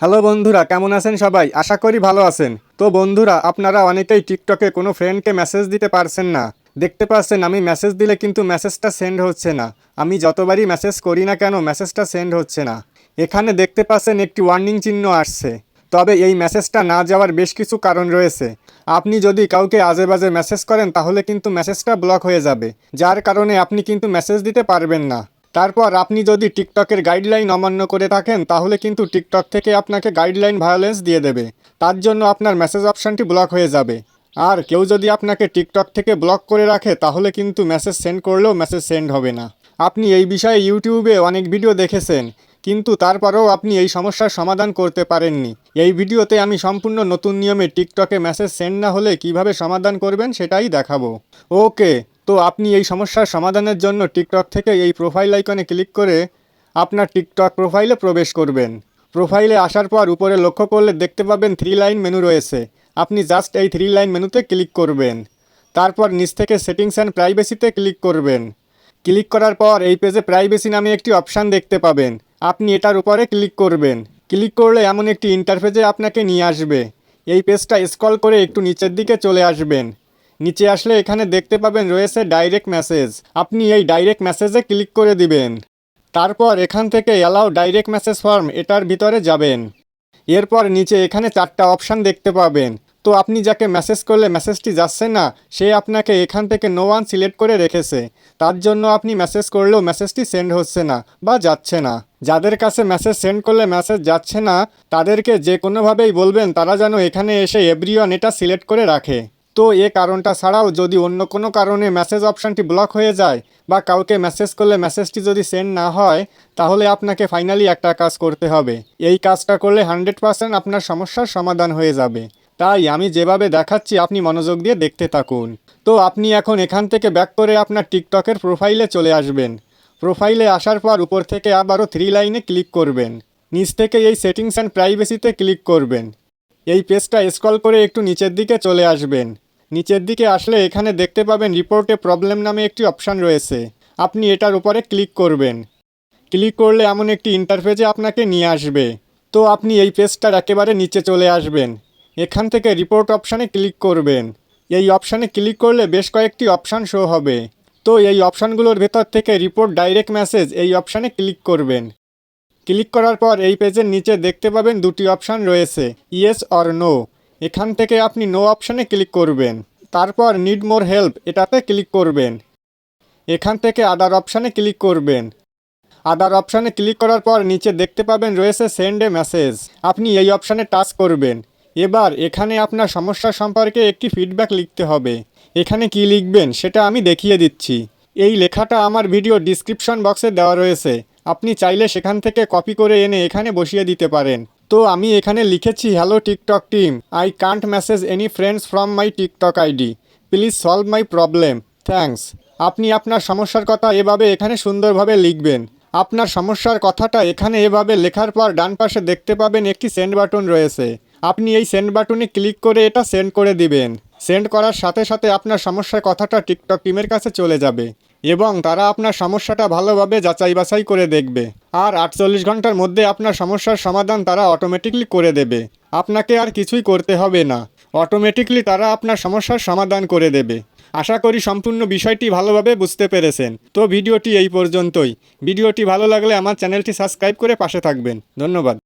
Hello বন্ধুরা, কেমন আছেন সবাই? আশা করি ভালো আছেন। তো বন্ধুরা, আপনারা অনেকেই টিকটকে কোনো ফ্রেন্ডকে মেসেজ দিতে পারছেন না। দেখতে পাচ্ছেন, আমি মেসেজ দিলে কিন্তু মেসেজটা সেন্ড হচ্ছে না। আমি যতবারই মেসেজ করি না কেন মেসেজটা সেন্ড হচ্ছে না। এখানে দেখতে পাচ্ছেন, একটি ওয়ার্নিং চিহ্ন আসছে। তবে এই মেসেজটা না যাওয়ার বেশ কিছু কারণ রয়েছে। আপনি যদি কাউকে আজে বাজে মেসেজ করেন, তাহলে কিন্তু মেসেজটা ব্লক হয়ে যাবে। যার কারণে আপনি কিন্তু মেসেজ দিতে পারবেন না। তারপর আপনি যদি টিকটকের গাইডলাইন অমান্য করে থাকেন, তাহলে কিন্তু টিকটক থেকে আপনাকে গাইডলাইন ভায়োলেন্স দিয়ে দেবে। তার জন্য আপনার মেসেজ অপশানটি ব্লক হয়ে যাবে। আর কেউ যদি আপনাকে টিকটক থেকে ব্লক করে রাখে, তাহলে কিন্তু মেসেজ সেন্ড করলেও মেসেজ সেন্ড হবে না। আপনি এই বিষয়ে ইউটিউবে অনেক ভিডিও দেখেছেন, কিন্তু তারপরেও আপনি এই সমস্যার সমাধান করতে পারেননি। এই ভিডিওতে আমি সম্পূর্ণ নতুন নিয়মে টিকটকে মেসেজ সেন্ড না হলে কীভাবে সমাধান করবেন সেটাই দেখাবো। ওকে তো আপনি এই সমস্যার সমাধানের জন্য টিকটক থেকে এই প্রোফাইল আইকনে ক্লিক করে আপনার টিকটক প্রোফাইলে প্রবেশ করবেন। প্রোফাইলে আসার পর উপরে লক্ষ্য করলে দেখতে পাবেন থ্রি লাইন মেনু রয়েছে। আপনি জাস্ট এই থ্রি লাইন মেনুতে ক্লিক করবেন। তারপর নিচ থেকে সেটিংস অ্যান্ড প্রাইভেসিতে ক্লিক করবেন। ক্লিক করার পর এই পেজে প্রাইভেসি নামে একটি অপশান দেখতে পাবেন। আপনি এটার উপরে ক্লিক করবেন। ক্লিক করলে এমন একটি ইন্টারফেসে আপনাকে নিয়ে আসবে। এই পেজটা স্ক্রল করে একটু নিচের দিকে চলে আসবেন। নিচে আসলে এখানে দেখতে পাবেন রয়েছে ডাইরেক্ট মেসেজ আপনি এই ডাইরেক্ট মেসেজে ক্লিক করে দিবেন। তারপর এখান থেকে অ্যালাউ ডাইরেক্ট মেসেজ ফর্ম এটার ভিতরে যাবেন। এরপর নিচে এখানে চারটা অপশান দেখতে পাবেন। তো আপনি যাকে মেসেজ করলে মেসেজটি যাচ্ছে না, সে আপনাকে এখান থেকে নো ওয়ান সিলেক্ট করে রেখেছে। তার জন্য আপনি মেসেজ করলেও মেসেজটি সেন্ড হচ্ছে না বা যাচ্ছে না। যাদের কাছে মেসেজ সেন্ড করলে মেসেজ যাচ্ছে না, তাদেরকে যে কোনোভাবেই বলবেন, তারা যেন এখানে এসে এভরিওয়ান এটা সিলেক্ট করে রাখে। তো এ কারণটা ছাড়াও যদি অন্য কোনো কারণে মেসেজ অপশানটি ব্লক হয়ে যায় বা কাউকে মেসেজ করলে মেসেজটি যদি সেন্ড না হয়, তাহলে আপনাকে ফাইনালি একটা কাজ করতে হবে। এই কাজটা করলে হান্ড্রেড পার্সেন্ট আপনার সমস্যার সমাধান হয়ে যাবে। তাই আমি যেভাবে দেখাচ্ছি, আপনি মনোযোগ দিয়ে দেখতে থাকুন। তো আপনি এখন এখান থেকে ব্যাক করে আপনার টিকটকের প্রোফাইলে চলে আসবেন। প্রোফাইলে আসার পর উপর থেকে আবারও থ্রি লাইনে ক্লিক করবেন। নিচ থেকে এই সেটিংস অ্যান্ড প্রাইভেসিতে ক্লিক করবেন। এই পেজটা স্ক্রল করে একটু নিচের দিকে চলে আসবেন। নিচের দিকে আসলে এখানে দেখতে পাবেন রিপোর্টে প্রবলেম নামে একটি অপশান রয়েছে। আপনি এটার উপরে ক্লিক করবেন। ক্লিক করলে এমন একটি ইন্টারফেসে আপনাকে নিয়ে আসবে। তো আপনি এই পেজটার একেবারে নিচে চলে আসবেন। এখান থেকে রিপোর্ট অপশানে ক্লিক করবেন। এই অপশানে ক্লিক করলে বেশ কয়েকটি অপশান শো হবে। তো এই অপশানগুলোর ভেতর থেকে রিপোর্ট ডাইরেক্ট মেসেজ এই অপশানে ক্লিক করবেন। ক্লিক করার পর এই পেজের নিচে দেখতে পাবেন দুটি অপশান রয়েছে ইয়েস অর নো এখান থেকে আপনি নো অপশানে ক্লিক করবেন। তারপর নিড মোর হেল্প এটাতে ক্লিক করবেন। এখান থেকে আদার অপশানে ক্লিক করবেন। আদার অপশানে ক্লিক করার পর নিচে দেখতে পাবেন রয়েছে সেন্ড এ মেসেজ আপনি এই অপশানে টাচ করবেন। এবার এখানে আপনার সমস্যা সম্পর্কে একটি ফিডব্যাক লিখতে হবে। এখানে কি লিখবেন সেটা আমি দেখিয়ে দিচ্ছি। এই লেখাটা আমার ভিডিও ডিসক্রিপশন বক্সে দেওয়া রয়েছে। আপনি চাইলে সেখান থেকে কপি করে এনে এখানে বসিয়ে দিতে পারেন। তো আমি এখানে লিখেছি hello TikTok team I can't message any friends from my TikTok ID please solve my problem thanks আপনি আপনার সমস্যার কথা এভাবে এখানে সুন্দরভাবে লিখবেন। আপনার সমস্যার কথাটা এখানে এভাবে লেখার পর ডান পাশে দেখতে পাবেন একটি সেন্ড বাটন রয়েছে। আপনি এই সেন্ড বাটনে ক্লিক করে এটা সেন্ড করে দিবেন। সেন্ড করার সাথে সাথে আপনার সমস্যার কথাটা টিকটক টিমের কাছে চলে যাবে এবং তারা আপনার সমস্যাটা ভালোভাবে যাচাই বাছাই করে দেখবে। আর আটচল্লিশ ঘণ্টার মধ্যে আপনার সমস্যার সমাধান তারা অটোমেটিকলি করে দেবে। আপনাকে আর কিছুই করতে হবে না। অটোমেটিকলি তারা আপনার সমস্যার সমাধান করে দেবে। আশা করি সম্পূর্ণ বিষয়টি ভালোভাবে বুঝতে পেরেছেন। তো ভিডিওটি এই পর্যন্তই। ভিডিওটি ভালো লাগলে আমার চ্যানেলটি সাবস্ক্রাইব করে পাশে থাকবেন। ধন্যবাদ।